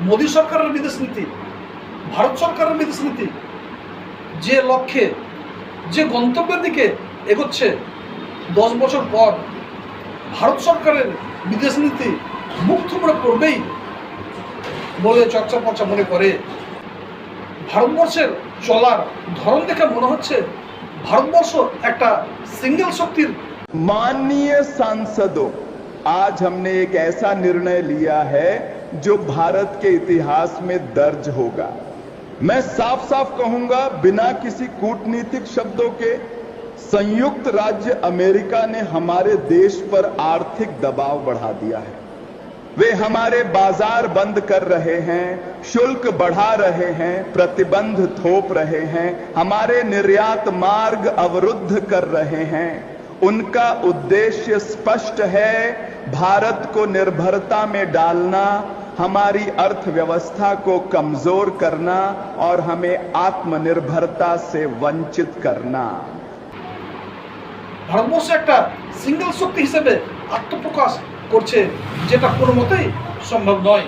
মোদী সরকারের বিদেশ নীতি ভারত সরকারের বিদেশ নীতি যে লক্ষ্যে যে গন্তব্যের দিকে এগোচ্ছে দশ বছর পর ভারত সরকারের বিদেশ নীতি মুখ থুবড়ে পড়বেই বলে চর্চা পর্চা মনে করে ভারতবর্ষের চলার ধরন দেখে মনে হচ্ছে ভারতবর্ষ একটা সিঙ্গেল শক্তির माननीय सांसदों आज हमने एक ऐसा निर्णय लिया है जो भारत के इतिहास में दर्ज होगा। मैं साफ़ साफ़ कहूँगा, बिना किसी कूटनीतिक शब्दों के, संयुक्त राज्य अमेरिका ने हमारे देश पर आर्थिक दबाव बढ़ा दिया है। वे हमारे बाज़ार बंद कर रहे हैं, शुल्क बढ़ा रहे हैं, प्रतिबंध थोप रहे हैं, हमारे निर्यात मार्ग अवरुद्ध कर रहे हैं। उनका उद्देश्य स्पष्ट है, भारत को निर्भरता में डालना हमारी अर्थव्यवस्था को कमजोर करना और हमें आत्मनिर्भरता से वंचित करना ভারতবর্ষ একটা সিঙ্গেল শক্তি হিসেবে আত্মপ্রকাশ করছে যেটা কোনো মতেই সম্ভব নয়